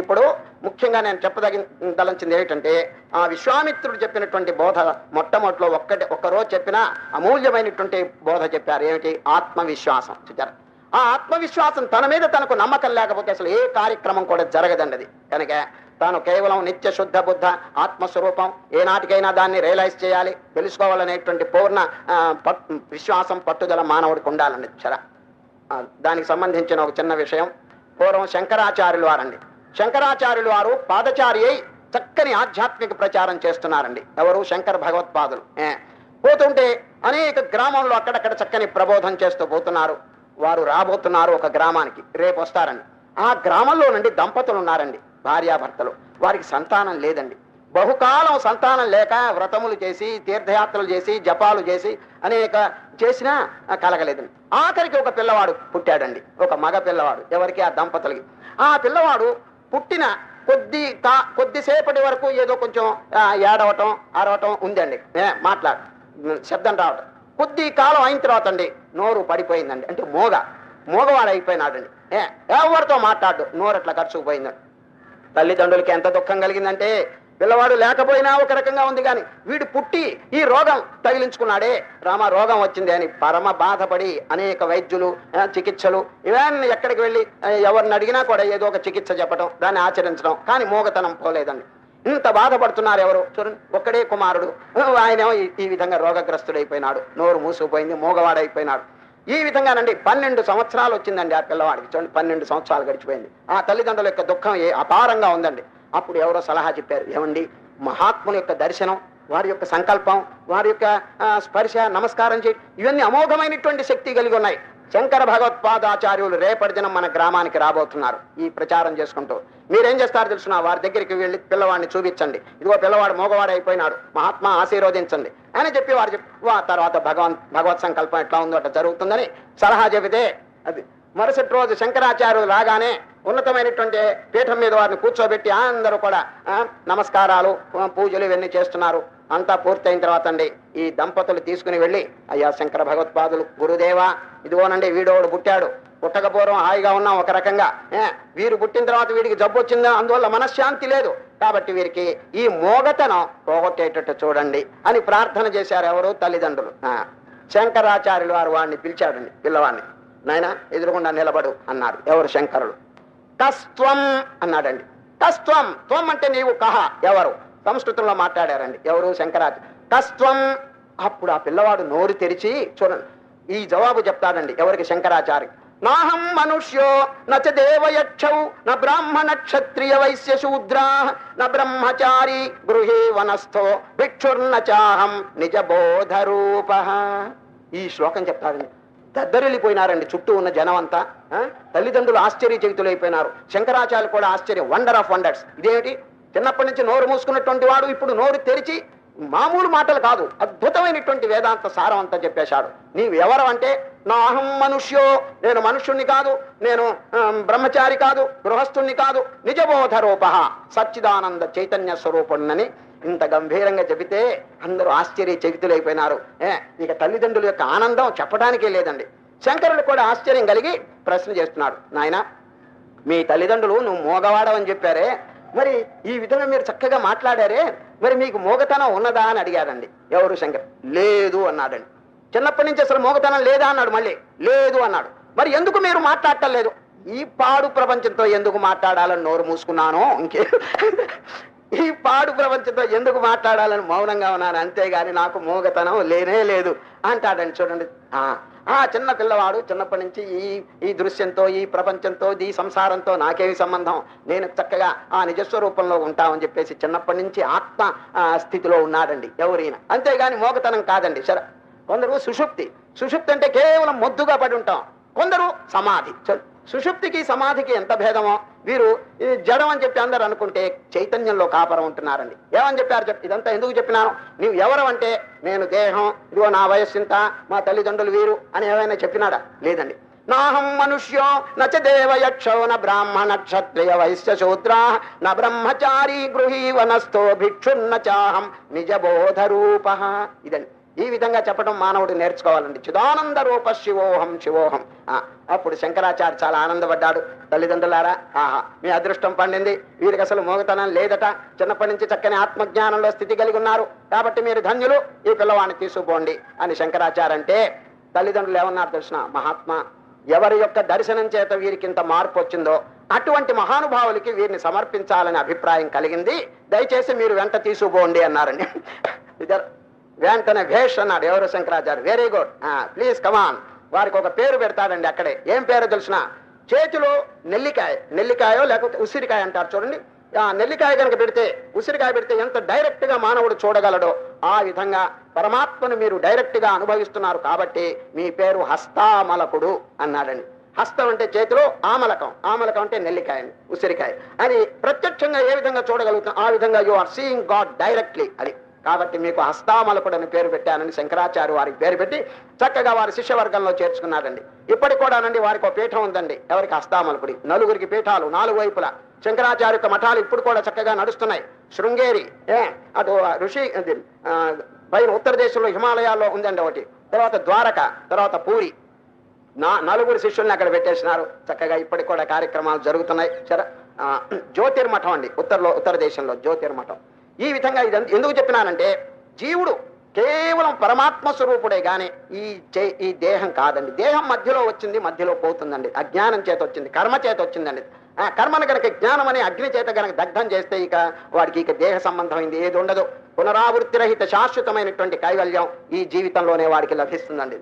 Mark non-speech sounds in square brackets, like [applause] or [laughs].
ఇప్పుడు ముఖ్యంగా నేను చెప్పదగిందలంచింది ఏమిటంటే ఆ విశ్వామిత్రుడు చెప్పినటువంటి బోధ మొట్టమొదటిలో ఒక్కటి ఒక్కరోజు చెప్పిన అమూల్యమైనటువంటి బోధ చెప్పారు. ఏమిటి? ఆత్మవిశ్వాసం. చూచారు? ఆ ఆత్మవిశ్వాసం తన మీద తనకు నమ్మకం లేకపోతే అసలు ఏ కార్యక్రమం కూడా జరగదండది. కనుక తాను కేవలం నిత్య శుద్ధ బుద్ధ ఆత్మస్వరూపం ఏనాటికైనా దాన్ని రియలైజ్ చేయాలి తెలుసుకోవాలనేటువంటి పూర్ణ పట్- విశ్వాసం పట్టుదల మానవుడికి ఉండాలండి. చర దానికి సంబంధించిన ఒక చిన్న విషయం. పూర్వం శంకరాచార్యులు వారండి. శంకరాచార్యులు వారు పాదచారి అయి చక్కని ఆధ్యాత్మిక ప్రచారం చేస్తున్నారండి. ఎవరు? శంకర భగవత్పాదులు. పోతుంటే అనేక గ్రామంలో అక్కడక్కడ చక్కని ప్రబోధం చేస్తూ పోతున్నారు. వారు రాబోతున్నారు ఒక గ్రామానికి. రేపు వస్తారండి. ఆ గ్రామంలో నుండి దంపతులు ఉన్నారండి భార్యాభర్తలు. వారికి సంతానం లేదండి. బహుకాలం సంతానం లేక వ్రతములు చేసి తీర్థయాత్రలు చేసి జపాలు చేసి అనేక చేసినా కలగలేదండి. ఆఖరికి ఒక పిల్లవాడు పుట్టాడండి. ఒక మగ పిల్లవాడు. ఎవరికి? ఆ దంపతులకి. ఆ పిల్లవాడు పుట్టిన కొద్ది కా కొద్దిసేపటి వరకు ఏదో కొంచెం ఏడవటం అరవటం ఉందండి. ఏ, మాట్లాడు. శబ్దం రావటం. కొద్ది కాలం అయిన తర్వాత అండి నోరు పడిపోయిందండి. అంటే మోగ. మోగవాడు అయిపోయినాడండి. ఎవరితో మాట్లాడు? నోరు అట్లా ఖర్చుకు పోయిందండి తల్లిదండ్రులకి ఎంత దుఃఖం కలిగిందంటే పిల్లవాడు లేకపోయినా ఒక రకంగా ఉంది కానీ వీడు పుట్టి ఈ రోగం తగిలించుకున్నాడే. రామ రోగం వచ్చింది అని పరమ బాధపడి అనేక వైద్యులు చికిత్సలు ఇవన్నీ ఎక్కడికి వెళ్ళి ఎవరిని అడిగినా కూడా ఏదో ఒక చికిత్స చెప్పడం దాన్ని ఆచరించడం కానీ మూగతనం పోలేదండి. ఇంత బాధపడుతున్నారు ఎవరు? చూడండి ఒక్కడే కుమారుడు. ఆయనేమో ఈ విధంగా రోగగ్రస్తుడైపోయినాడు. నోరు మూసుకుపోయింది మూగవాడైపోయినాడు. ఈ విధంగానండి పన్నెండు సంవత్సరాలు వచ్చిందండి ఆ పిల్లవాడికి. చూడండి పన్నెండు సంవత్సరాలు గడిచిపోయింది. ఆ తల్లిదండ్రుల యొక్క దుఃఖం ఏ అపారంగా ఉందండి. అప్పుడు ఎవరో సలహా చెప్పారు. ఏమండి? మహాత్ముని యొక్క దర్శనం వారి యొక్క సంకల్పం వారి యొక్క స్పర్శ నమస్కారం చేయడం ఇవన్నీ అమోఘమైనటువంటి శక్తి కలిగి ఉన్నాయి. శంకర భగవత్పాదాచార్యులు రేపటి దినం మన గ్రామానికి రాబోతున్నారు ఈ ప్రచారం చేసుకుంటూ. మీరేం చేస్తారు తెలుసునా? వారి దగ్గరికి వెళ్ళి పిల్లవాడిని చూపించండి. ఇదిగో పిల్లవాడు మోగవాడు అయిపోయినాడు. మహాత్మా ఆశీర్వదించండి అని చెప్పి వారు చెప్పి వా తర్వాత భగవాన్ భగవత్ సంకల్పం ఎట్లా ఉందో అట్లా జరుగుతుందని సలహా చెబితే అది మరుసటి రోజు శంకరాచార్యులు రాగానే ఉన్నతమైనటువంటి పీఠం మీద వారిని కూర్చోబెట్టి అందరూ కూడా నమస్కారాలు పూజలు ఇవన్నీ చేస్తున్నారు. అంతా పూర్తయిన తర్వాత అండి ఈ దంపతులు తీసుకుని వెళ్ళి అయ్యా శంకర భగవత్పాదులు గురుదేవా ఇదిగోనండి వీడోడు పుట్టాడు. పుట్టకపోవడం హాయిగా ఉన్నాం ఒక రకంగా. ఏ, వీరు పుట్టిన తర్వాత వీడికి జబ్బు వచ్చిందా? అందువల్ల మనశ్శాంతి లేదు. కాబట్టి వీరికి ఈ మోగతనం పోగొట్టేటట్టు చూడండి అని ప్రార్థన చేశారు ఎవరు? తల్లిదండ్రులు. శంకరాచార్యులు వారు వాడిని పిలిచాడండి పిల్లవాడిని. నాయన ఎదురుగుండా నిలబడు అన్నారు ఎవరు? శంకరులు కస్త్వం అన్నాడండి. కస్త్వం త్వం అంటే నీవు కహ ఎవరు? సంస్కృతంలో మాట్లాడారండి. ఎవరు? శంకరాచార్య కస్త్వం అప్పుడు ఆ పిల్లవాడు నోరు తెరిచి చూడండి ఈ జవాబు చెప్తాడండి. ఎవరికి? శంకరాచార్య నాహం మనుష్యో నచ దేవయక్షౌ న బ్రాహ్మణ క్షత్రియ వైశ్య శూద్రా న బ్రహ్మచారి గృహే వనస్థో భిక్షుర్నచాహం నిజ బోధ ఈ శ్లోకం చెప్తాడండి. దద్దరిల్లిపోయినారండి చుట్టూ ఉన్న జనం అంతా తల్లిదండ్రులు ఆశ్చర్యచకితులైపోయినారు. శంకరాచార్యులు కూడా ఆశ్చర్యం వండర్ ఆఫ్ వండర్స్ ఇదేమిటి? చిన్నప్పటి నుంచి నోరు మూసుకున్నటువంటి వాడు ఇప్పుడు నోరు తెరిచి మామూలు మాటలు కాదు అద్భుతమైనటువంటి వేదాంత సారం అంతా చెప్పేశాడు. నీవు ఎవరు అంటే నా అహం మనుష్యో నేను మనుష్యుణ్ణి కాదు నేను బ్రహ్మచారి కాదు గృహస్థుణ్ణి కాదు నిజబోధ రూప సచ్చిదానంద చైతన్య స్వరూపుణ్ణని ఇంత గంభీరంగా చెబితే అందరూ ఆశ్చర్య చకితులైపోయినారు ఏ ఇక తల్లిదండ్రుల యొక్క ఆనందం చెప్పడానికే లేదండి. శంకరుడు కూడా ఆశ్చర్యం కలిగి ప్రశ్న చేస్తున్నాడు నాయన మీ తల్లిదండ్రులు నువ్వు మోగవాడవని చెప్పారే. మరి ఈ విధంగా మీరు చక్కగా మాట్లాడారే. మరి మీకు మోగతనం ఉన్నదా అని అడిగాడండి ఎవరు శంకర్? లేదు అన్నాడండి. చిన్నప్పటి నుంచి అసలు మోగతనం లేదా అన్నాడు మళ్ళీ. లేదు అన్నాడు. మరి ఎందుకు మీరు మాట్లాడటం లేదు? ఈ పాడు ప్రపంచంతో ఎందుకు మాట్లాడాలని నోరు మూసుకున్నాను ఇంకే. ఈ పాడు ప్రపంచంతో ఎందుకు మాట్లాడాలని మౌనంగా ఉన్నాను? అంతేగాని నాకు మోగతనం లేనే లేదు. అంటాడండి చూడండి. ఆ చిన్న పిల్లవాడు చిన్నప్పటి నుంచి ఈ ఈ దృశ్యంతో ఈ ప్రపంచంతో ఈ సంసారంతో నాకేమి సంబంధం. నేను చక్కగా ఆ నిజస్వరూపంలో ఉంటామని చెప్పేసి చిన్నప్పటి నుంచి ఆత్మ ఆ, స్థితిలో ఉన్నాడండి ఎవరైనా. అంతేగాని మోగతనం కాదండి. సరే కొందరు సుషుప్తి. సుషుప్తి అంటే కేవలం మొద్దుగా పడి ఉంటాం. కొందరు సమాధి. చదువు సుషుప్తికి సమాధికి ఎంత భేదమో వీరు ఇది జడం అని చెప్పి అందరు అనుకుంటే చైతన్యంలో కాపరం ఉంటున్నారండి. ఏమని చెప్పారు చెప్పి ఇదంతా ఎందుకు చెప్పినాను? నీవు ఎవరు అంటే నేను దేహం ఇదిగో నా వయస్సు ఇంత మా తల్లిదండ్రులు వీరు అని ఏమైనా చెప్పినాడా? లేదండి. నాహం మనుష్యో నచ దేవయక్షో న బ్రాహ్మణ క్షత్రియ వైశ్య శూద్రా న బ్రహ్మచారి గృహీ వనస్థో భిక్షున్న చాహం నిజ బోధ రూప ఇదండి. ఈ విధంగా చెప్పడం మానవుడు నేర్చుకోవాలండి. చిదానంద రూప శివోహం శివోహం. అప్పుడు శంకరాచార్య చాలా ఆనందపడ్డాడు. తల్లిదండ్రులారా ఆహా మీ అదృష్టం పండింది. వీరికి అసలు మోగతనం లేదట. చిన్నప్పటి నుంచి చక్కని ఆత్మజ్ఞానంలో స్థితి కలిగి ఉన్నారు. కాబట్టి మీరు ధన్యులు. ఈ పిల్లవాడిని తీసుకుపోండి అని శంకరాచార్య అంటే తల్లిదండ్రులు ఏమన్నారు తెలిసిన? మహాత్మా ఎవరి యొక్క దర్శనం చేత వీరికి ఇంత మార్పు వచ్చిందో అటువంటి మహానుభావులకి వీరిని సమర్పించాలనే అభిప్రాయం కలిగింది. దయచేసి మీరు వెంట తీసుకుపోండి అన్నారండి. [laughs] ఇద్దరు వెంటనే భేష్ అన్నాడు ఎవరు Shankaracharya? Very good please come on వారికి ఒక పేరు పెడతాడండి అక్కడే. ఏం పేరు తెలిసిన? చేతిలో నెల్లికాయ. నెల్లికాయో లేకపోతే ఉసిరికాయ అంటారు చూడండి. ఆ నెల్లికాయ కనుక పెడితే ఉసిరికాయ పెడితే ఎంత డైరెక్ట్గా మానవుడు చూడగలడో ఆ విధంగా పరమాత్మను మీరు డైరెక్ట్గా అనుభవిస్తున్నారు కాబట్టి మీ పేరు హస్తామలకుడు అన్నాడండి. హస్తం అంటే చేతిలో ఆమలకం. ఆమలకం అంటే నెల్లికాయ ఉసిరికాయ. అని ప్రత్యక్షంగా ఏ విధంగా చూడగలుగుతాం ఆ విధంగా you are seeing God directly అది. కాబట్టి మీకు హస్తామలకుడు అని పేరు పెట్టానని శంకరాచార్య వారికి పేరు పెట్టి చక్కగా వారి శిష్యవర్గంలో చేర్చుకున్నారండి ఇప్పటికి కూడానండి వారికి ఒక పీఠం ఉందండి. ఎవరికి హస్తామలకుడి నలుగురికి పీఠాలు నాలుగు వైపులా. శంకరాచార్య యొక్క మఠాలు ఇప్పుడు కూడా చక్కగా నడుస్తున్నాయి. శృంగేరి ఏ అటు ఋషి పైన ఉత్తర దేశంలో హిమాలయాల్లో ఉందండి ఒకటి. తర్వాత ద్వారక తర్వాత పూరి. నా నలుగురు శిష్యుల్ని అక్కడ పెట్టేసినారు. చక్కగా ఇప్పటికి కూడా కార్యక్రమాలు జరుగుతున్నాయి. సరే జ్యోతిర్మఠం అండి. ఉత్తరలో ఉత్తర దేశంలో జ్యోతిర్మఠం. ఈ విధంగా ఇది ఎందుకు చెప్పినానంటే జీవుడు కేవలం పరమాత్మ స్వరూపుడే గాని ఈ చే- ఈ దేహం కాదండి. దేహం మధ్యలో వచ్చింది మధ్యలో పోతుందండి. అజ్ఞానం చేత వచ్చింది కర్మ చేత వచ్చిందండి. కర్మను గనక జ్ఞానం అనే అగ్ని చేత గనక దగ్ధం చేస్తే ఇక వాడికి ఇక దేహ సంబంధమైంది ఏది ఉండదు పునరావృత్తి రహిత శాశ్వతమైనటువంటి కైవల్యం ఈ జీవితంలోనే వాడికి లభిస్తుందండి.